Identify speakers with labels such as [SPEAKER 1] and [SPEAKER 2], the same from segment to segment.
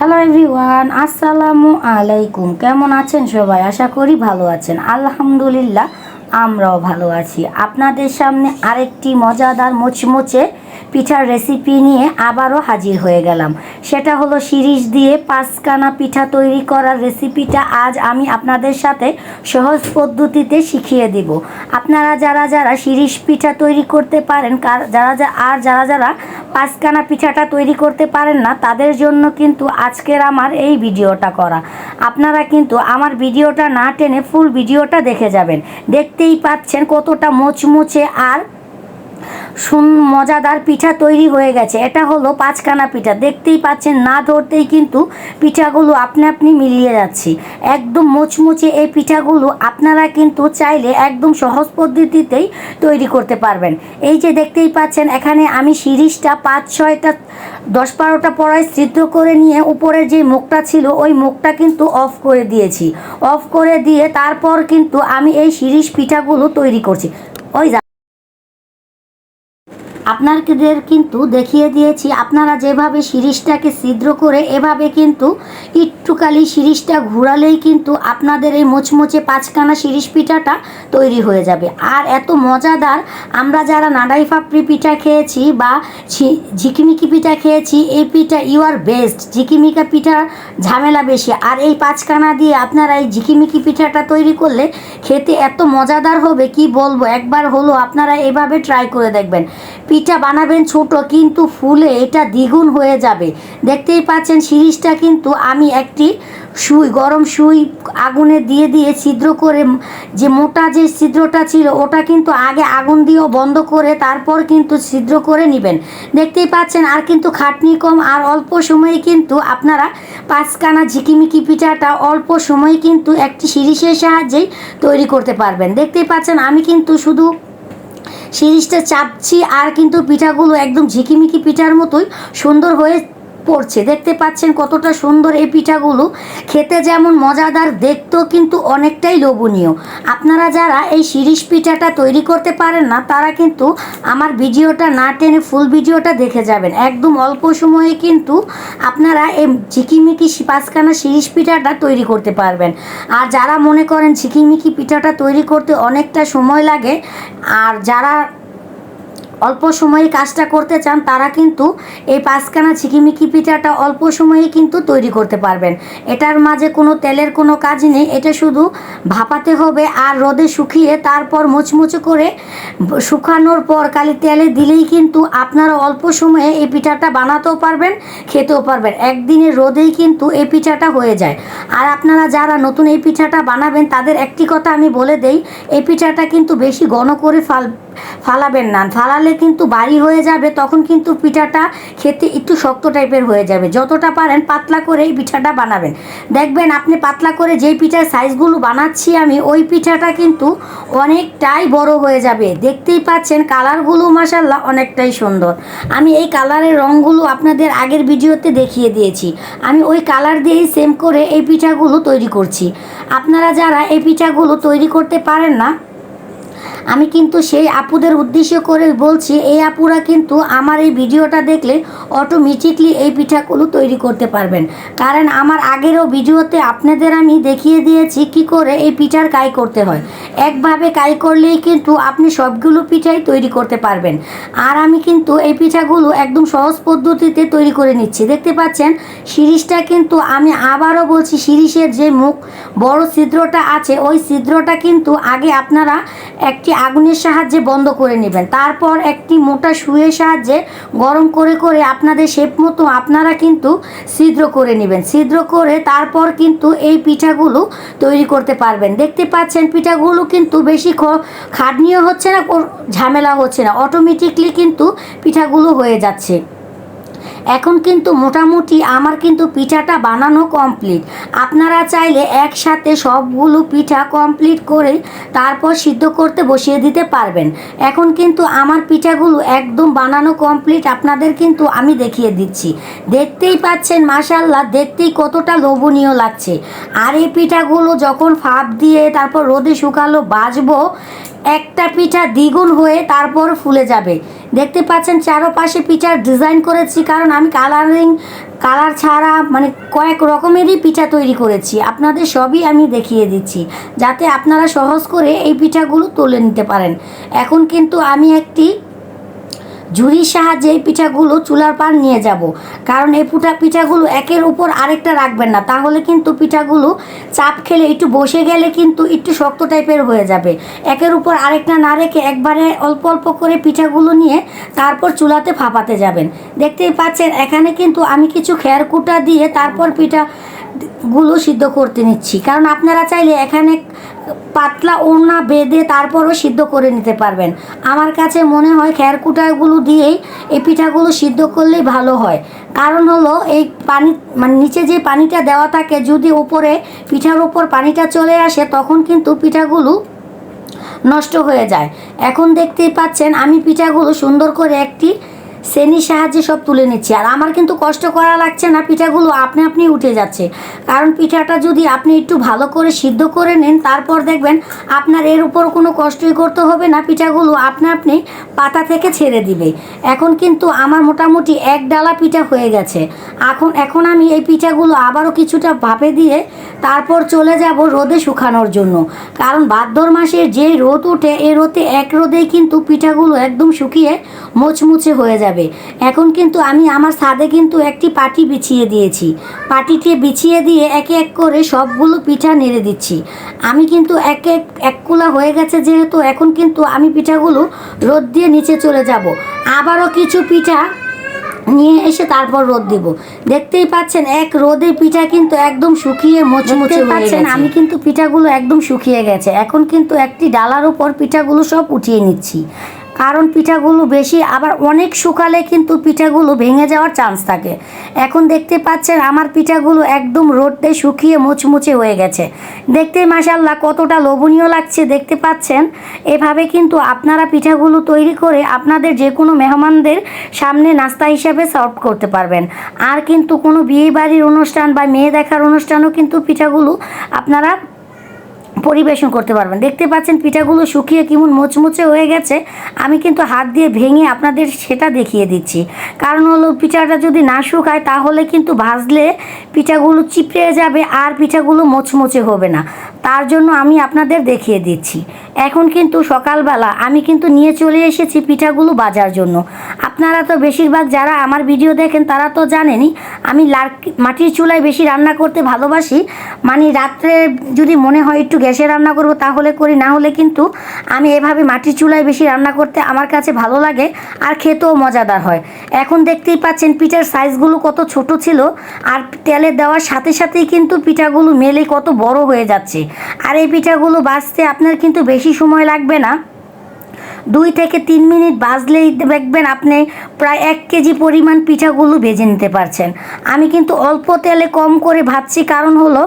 [SPEAKER 1] Hello everyone আসসালামু আলাইকুম কেমন আছেন সবাই? আশা করি ভালো আছেন। আলহামদুলিল্লাহ, আমরাও ভালো আছি। আপনাদের সামনে আরেকটি মজাদার মুচমুচে পিঠার রেসিপি নিয়ে আবারও হাজির হয়ে গেলাম। সেটা হলো শিরিষ দিয়ে পাঁচকানা পিঠা তৈরি করার রেসিপিটা আজ আমি আপনাদের সাথে সহজ পদ্ধতিতে শিখিয়ে দিব। আপনারা যারা যারা শিরিষ পিঠা তৈরি করতে পারেন যারা যা আর যারা যারা পাঁচকানা পিঠাটা তৈরি করতে পারেন না, তাদের জন্য কিন্তু আজকের আমার এই ভিডিওটা করা। আপনারা কিন্তু আমার ভিডিওটা না টেনে ফুল ভিডিওটা দেখে যাবেন। দেখতেই পাচ্ছেন কতটা মোচমুচে আর সুন মজাদার পিঠা তৈরি হয়ে গেছে। এটা হলো পাঁচকানা পিঠা। দেখতেই পাচ্ছেন, না ধরতেই কিন্তু পিঠাগুলো আপনি আপনি মিলিয়ে যাচ্ছে। একদম মোচমুচে এই পিঠাগুলো আপনারা কিন্তু চাইলে একদম সহজ পদ্ধতিতেই তৈরি করতে পারবেন। এই যে দেখতেই পাচ্ছেন, এখানে আমি সিরিজটা পাঁচ, ছয়টা, দশ বারোটা পড়ায় সিদ্ধ করে নিয়ে উপরের যে মুখটা ছিল, ওই মুখটা কিন্তু অফ করে দিয়েছি। অফ করে দিয়ে তারপর কিন্তু আমি এই সিরিজ পিঠাগুলো তৈরি করছি। ওই আপনাদের কিন্তু দেখিয়ে দিয়েছি, আপনারা যেভাবে সিরিজটাকে ছিদ্র করে এভাবে কিন্তু একটুখালি সিরিজটা ঘোরালেই কিন্তু আপনাদের এই মোচমোচে পাঁচখানা সিরিজ পিঠাটা তৈরি হয়ে যাবে। আর এত মজাদার, আমরা যারা নাডাই ফাপড়ি পিঠা খেয়েছি বা ঝিকিমিকি পিঠা খেয়েছি, এই পিঠা ইউ আর বেস্ট ঝিকিমিকা পিঠার ঝামেলা বেশি। আর এই পাঁচখানা দিয়ে আপনারা এই ঝিকিমিকি পিঠাটা তৈরি করলে খেতে এত মজাদার হবে, কি বলব? একবার হলো আপনারা এভাবে ট্রাই করে দেখবেন। পিঠা বানাবেন ছোট, কিন্তু ফুলে এটা দ্বিগুণ হয়ে যাবে। দেখতেই পাচ্ছেন সিরিজটা কিন্তু আমি একটি সুই, গরম সুই আগুনে দিয়ে দিয়ে ছিদ্র করে যে মোটা যে ছিদ্রটা ছিল, ওটা কিন্তু আগে আগুন দিয়েও বন্ধ করে তারপর কিন্তু ছিদ্র করে নেবেন। দেখতেই পাচ্ছেন আর কিন্তু খাটনি কম, আর অল্প সময়ে কিন্তু আপনারা পাঁচকানা ঝিকিমিকি পিঠাটা অল্প সময়ে কিন্তু একটি সিরিজের সাহায্যেই তৈরি করতে পারবেন। দেখতেই পাচ্ছেন আমি কিন্তু শুধু সিরিজটা চাপছি আর কিন্তু পিঠাগুলো একদম ঝিকিমিকি পিঠার মতোই সুন্দর হয়ে পড়ছে। দেখতে পাচ্ছেন কতটা সুন্দর এই পিঠাগুলো। খেতে যেমন মজাদার, দেখতেও কিন্তু অনেকটাই লোভনীয়। আপনারা যারা এই শিরিষ পিঠাটা তৈরি করতে পারেন না, তারা কিন্তু আমার ভিডিওটা না টেনে ফুল ভিডিওটা দেখে যাবেন। একদম অল্প সময়ে কিন্তু আপনারা এই ঝিকিমিকি পাঁচখানা শিরিষ পিঠাটা তৈরি করতে পারবেন। আর যারা মনে করেন ঝিকিমিকি পিঠাটা তৈরি করতে অনেকটা সময় লাগে, আর যারা অল্প সময়ে কাজটা করতে চান, তারা কিন্তু এই পাঁচখানা ঝিকিমিকি পিঠাটা অল্প সময়ে কিন্তু তৈরি করতে পারবেন। এটার মাঝে কোনো তেলের কোনো কাজ নেই, এটা শুধু ভাপাতে হবে আর রোদে শুকিয়ে তারপর মুচমুচে করে শুকানোর পর খালি তেলে দিলেই কিন্তু আপনারা অল্প সময়ে এই পিঠাটা বানাতেও পারবেন, খেতেও পারবেন। একদিনের রোদেই কিন্তু এই পিঠাটা হয়ে যায়। আর আপনারা যারা নতুন এই পিঠাটা বানাবেন, তাদের একটি কথা আমি বলে দেই, এই পিঠাটা কিন্তু বেশি ঘন করে ফাল, ফালাবেন না। ফালালে কিন্তু বাড়ি হয়ে যাবে, তখন কিন্তু পিঠাটা খেতে একটু শক্ত টাইপের হয়ে যাবে। যতটা পারেন পাতলা করে এই পিঠাটা বানাবেন। দেখবেন আপনি পাতলা করে যেই পিঠার সাইজগুলো বানাচ্ছি আমি, ওই পিঠাটা কিন্তু অনেকটাই বড় হয়ে যাবে। দেখতেই পাচ্ছেন কালারগুলো মাসাল্লাহ অনেকটাই সুন্দর। আমি এই কালারের রঙগুলো আপনাদের আগের ভিডিওতে দেখিয়ে দিয়েছি। আমি ওই কালার দিয়েই সেম করে এই পিঠাগুলো তৈরি করছি। আপনারা যারা এই পিঠাগুলো তৈরি করতে পারেন না আমি কিন্তু সেই আপুদের উদ্দেশ্য করে বলছি, এই আপুরা কিন্তু আমার এই ভিডিওটা দেখলে অটোমেটিকলি এই পিঠাগুলো তৈরি করতে পারবেন। কারণ আমার আগেরও ভিডিওতে আপনাদের আমি দেখিয়ে দিয়েছি কি করে এই পিঠার কাই করতে হয়। একভাবে কাই করলেই কিন্তু আপনি সবগুলো পিঠাই তৈরি করতে পারবেন। আর আমি কিন্তু এই পিঠাগুলো একদম সহজ পদ্ধতিতে তৈরি করে নিচ্ছি। দেখতে পাচ্ছেন সিরিজটা কিন্তু আমি আবারও বলছি সিরিজের যে মুখ, বড় ছিদ্রটা আছে, ওই ছিদ্রটা কিন্তু আগে আপনারা একটি আগুনের সাহায্যে বন্ধ করে নেবেন। তারপর একটি মোটা শুয়ের সাহায্যে গরম করে করে আপনাদের শেপ মতো আপনারা কিন্তু ছিদ্র করে নেবেন। ছিদ্র করে তারপর কিন্তু এই পিঠাগুলো তৈরি করতে পারবেন। দেখতে পাচ্ছেন পিঠাগুলো কিন্তু বেশি খাটনিও হচ্ছে না ঝামেলা হচ্ছে না। অটোমেটিকলি কিন্তু পিঠাগুলো হয়ে যাচ্ছে। এখন কিন্তু মোটামুটি আমার কিন্তু পিঠাটা বানানো কমপ্লিট আপনারা চাইলে একসাথে সবগুলো পিঠা কমপ্লিট করে তারপর সিদ্ধ করতে বসিয়ে দিতে পারবেন। এখন কিন্তু আমার পিঠাগুলো একদম বানানো কমপ্লিট আপনাদের কিন্তু আমি দেখিয়ে দিচ্ছি। দেখতেই পাচ্ছেন মাশাল্লাহ দেখতেই কতটা লোভনীয় লাগছে। আর এই পিঠাগুলো যখন ফাঁপ দিয়ে তারপর রোদে শুকালো, বাজবো একটা পিঠা দ্বিগুণ হয়ে তারপর ফুলে যাবে। দেখতে পাচ্ছেন চারোপাশে পিঠার ডিজাইন করেছি, কারণ আমি কালারিং, কালার ছাড়া মানে কয়েক রকমেরই পিঠা তৈরি করেছি। আপনাদের সবই আমি দেখিয়ে দিচ্ছি, যাতে আপনারা সহজ করে এই পিঠাগুলো তুলে নিতে পারেন। এখন কিন্তু আমি একটি ঝুড়ির সাহায্যে এই পিঠাগুলো চুলার পার নিয়ে যাব। কারণ এই পুটা পিঠাগুলো একের উপর আরেকটা রাখবেন না। তাহলে কিন্তু পিঠাগুলো চাপ খেলে একটু বসে গেলে কিন্তু একটু শক্ত টাইপের হয়ে যাবে। একের উপর আরেকটা না রেখে একবারে অল্প অল্প করে পিঠাগুলো নিয়ে তারপর চুলাতে ফাঁপাতে যাবেন। দেখতেই পাচ্ছেন, এখানে কিন্তু আমি কিছু খেয়ার কুটা দিয়ে তারপর পিঠা গুলো সিদ্ধ করতে নিচ্ছি। কারণ আপনারা চাইলে এখানে পাতলা ওড়না বেঁধে তারপরও সিদ্ধ করে নিতে পারবেন। আমার কাছে মনে হয় খেরকুটাগুলো দিয়েই এই পিঠাগুলো সিদ্ধ করলেই ভালো হয়। কারণ হলো এই পানি মানে নিচে যে পানিটা দেওয়া থাকে, যদি উপরে পিঠার উপর পানিটা চলে আসে, তখন কিন্তু পিঠাগুলো নষ্ট হয়ে যায়। এখন দেখতেই পাচ্ছেন, আমি পিঠাগুলো সুন্দর করে একটি শ্রেণির সাহায্যে সব তুলে নিচ্ছি। আর আমার কিন্তু কষ্ট করা লাগছে না, পিঠাগুলো আপনি আপনি উঠে যাচ্ছে। কারণ পিঠাটা যদি আপনি একটু ভালো করে সিদ্ধ করে নেন, তারপর দেখবেন আপনার এর উপর কোনো কষ্টই করতে হবে না, পিঠাগুলো আপনি আপনি পাতা থেকে ছেড়ে দিবে। এখন কিন্তু আমার মোটামুটি এক ডালা পিঠা হয়ে গেছে। এখন এখন আমি এই পিঠাগুলো আবারও কিছুটা ভাপে দিয়ে তারপর চলে যাব রোদে শুকানোর জন্য। কারণ ভাদ্র মাসে যে রোদ ওঠে, এ রোদে এক রোদেই কিন্তু পিঠাগুলো একদম শুকিয়ে মোচমুচে হয়ে যাবে। এখন কিন্তু আমি আমার ছাদে কিন্তু একটি পাটি বিছিয়ে দিয়েছি। পাটিতে বিছিয়ে দিয়ে একে এক করে সবগুলো পিঠা নেড়ে দিচ্ছি। আমি কিন্তু এক এক এক কুলা হয়ে গেছে যেহেতু এখন কিন্তু আমি পিঠাগুলো রোদ দিয়ে নিচে চলে যাব। আবারও কিছু পিঠা নিয়ে এসে তারপর রোদ দিব। দেখতেই পাচ্ছেন এক রোদে পিঠা কিন্তু একদম শুকিয়ে মোচমুচে গেছে। আমি কিন্তু পিঠাগুলো একদম শুকিয়ে গেছে। এখন কিন্তু একটি ডালার উপর পিঠাগুলো সব উঠিয়ে নিচ্ছি। কারণ পিঠাগুলো বেশি, আবার অনেক শুকালে কিন্তু পিঠাগুলো ভেঙে যাওয়ার চান্স থাকে। এখন দেখতে পাচ্ছেন আমার পিঠাগুলো একদম রোদে শুকিয়ে মুচমুচে হয়ে গেছে। দেখতে মাসাল্লাহ কতটা লোভনীয় লাগছে দেখতে পাচ্ছেন। এভাবে কিন্তু আপনারা পিঠাগুলো তৈরি করে আপনাদের যে কোনো মেহমানদের সামনে নাস্তা হিসাবে সার্ভ করতে পারবেন। আর কিন্তু কোনো বিয়ে বাড়ির অনুষ্ঠান বা মেয়ে দেখার অনুষ্ঠানও কিন্তু পিঠাগুলো আপনারা পরিবেশন করতে পারবেন। দেখতে পাচ্ছেন পিঠাগুলো শুকিয়ে কেমন মোচমোচে হয়ে গেছে। আমি কিন্তু হাত দিয়ে ভেঙে আপনাদের সেটা দেখিয়ে দিচ্ছি। কারণ হলো পিঠাটা যদি না শুকায় তাহলে কিন্তু ভাজলে পিঠাগুলো চিপড়ে যাবে আর পিঠাগুলো মোচমোচে হবে না। তার জন্য আমি আপনাদের দেখিয়ে দিচ্ছি। এখন কিন্তু সকালবেলা আমি কিন্তু নিয়ে চলে এসেছি পিঠাগুলো বাজার জন্য। আপনারা তো বেশিরভাগ যারা আমার ভিডিও দেখেন তারা তো জানেনই, আমি লার মাটির চুলায় বেশি রান্না করতে ভালোবাসি। মানে রাত্রে যদি মনে হয় একটু গ্যাসে রান্না করব তাহলে করি, না হলে কিন্তু আমি এভাবে মাটির চুলায় বেশি রান্না করতে আমার কাছে ভালো লাগে আর খেতেও মজাদার হয়। এখন দেখতেই পাচ্ছেন পিঠার সাইজগুলো কত ছোট ছিল আর তেলে দেওয়ার সাথে সাথেই কিন্তু পিঠাগুলো মেলে কত বড় হয়ে যাচ্ছে। আর এই পিঠাগুলো বাঁচতে আপনার কিন্তু বেশি সময় লাগবে না। দুই থেকে তিন মিনিট বাজলেই দেখবেন আপনি প্রায় এক কেজি পরিমাণ পিঠাগুলো ভেজে নিতে পারছেন। আমি কিন্তু অল্প তেলে কম করে ভাজছি, কারণ হলো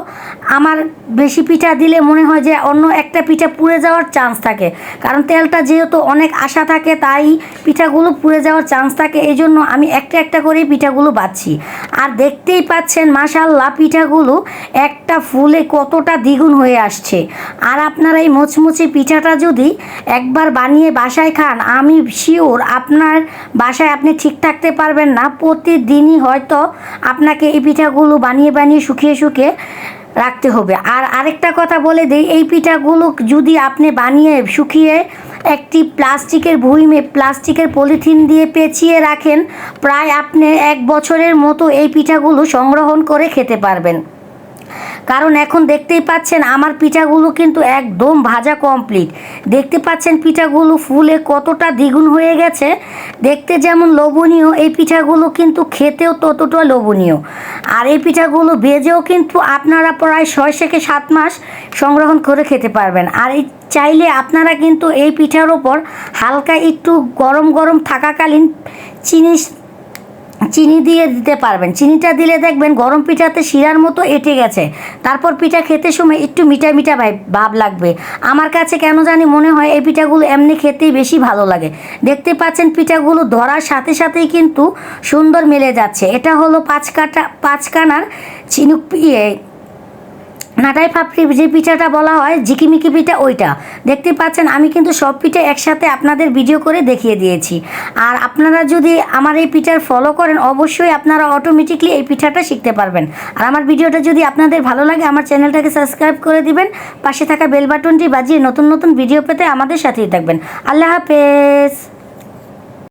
[SPEAKER 1] আমার বেশি পিঠা দিলে মনে হয় যে অন্য একটা পিঠা পুড়ে যাওয়ার চান্স থাকে। কারণ তেলটা যেহেতু অনেক আশা থাকে, তাই পিঠাগুলো পুড়ে যাওয়ার চান্স থাকে। এই জন্য আমি একটা একটা করে পিঠাগুলো বাচ্ছি আর দেখতেই পাচ্ছেন মাশাল্লাহ পিঠাগুলো একটা ফুলে কতটা দ্বিগুণ হয়ে আসছে। আর আপনারা এই মোচমুচে পিঠাটা যদি একবার বানিয়ে বাসায় খান, আমি শিওর আপনার বাসায় আপনি ঠিক থাকতে পারবেন না। প্রতিদিনই হয়তো আপনাকে এই পিঠাগুলো বানিয়ে বানিয়ে শুকিয়ে শুকিয়ে রাখতে হবে। আর আরেকটা কথা বলে দিই, এই পিঠাগুলো যদি আপনি বানিয়ে শুকিয়ে একটি প্লাস্টিকের ভুইমে প্লাস্টিকের পলিথিন দিয়ে পেঁচিয়ে রাখেন, প্রায় আপনি এক বছরের মতো এই পিঠাগুলো সংগ্রহণ করে খেতে পারবেন। কারণ এখন দেখতেই পাচ্ছেন আমার পিঠাগুলো কিন্তু একদম ভাজা কমপ্লিট দেখতে পাচ্ছেন পিঠাগুলো ফুলে কতটা দ্বিগুণ হয়ে গেছে। দেখতে যেমন লোভনীয়, এই পিঠাগুলো কিন্তু খেতেও ততটা লোভনীয়। আর এই পিঠাগুলো ভেজেও কিন্তু আপনারা প্রায় ছয় থেকে সাত মাস সংগ্রহণ করে খেতে পারবেন। আর এই চাইলে আপনারা কিন্তু এই পিঠার ওপর হালকা একটু গরম গরম থাকাকালীন চিনি চিনি দিয়ে দিতে পারবেন। চিনিটা দিলে দেখবেন গরম পিঠাতে শিরার মতো এঁটে গেছে। তারপর পিঠা খেতে সময় একটু মিঠা মিঠা ভাব লাগবে। আমার কাছে কেন জানি মনে হয় এই পিঠাগুলো এমনি খেতেই বেশি ভালো লাগে। দেখতে পাচ্ছেন পিঠাগুলো ধরার সাথে সাথেই কিন্তু সুন্দর মেলে যাচ্ছে। এটা হলো পাঁচ কাটা পাঁচ কানার চিনুক ইয়ে নাটাই ফাপড়ি যে পিঠাটা বলা হয়, ঝিকিমিকি পিঠা ওইটা। দেখতে পাচ্ছেন, আমি কিন্তু সব পিঠা একসাথে আপনাদের ভিডিও করে দেখিয়ে দিয়েছি। আর আপনারা যদি আমার এই পিঠার ফলো করেন, অবশ্যই আপনারা অটোমেটিকলি এই পিঠাটা শিখতে পারবেন। আর আমার ভিডিওটা যদি আপনাদের ভালো লাগে, আমার চ্যানেলটাকে সাবস্ক্রাইব করে দিবেন। পাশে থাকা বেল বাটনটি বাজিয়ে নতুন নতুন ভিডিও পেতে আমাদের সাথেই থাকবেন। আল্লাহ হাফেজ!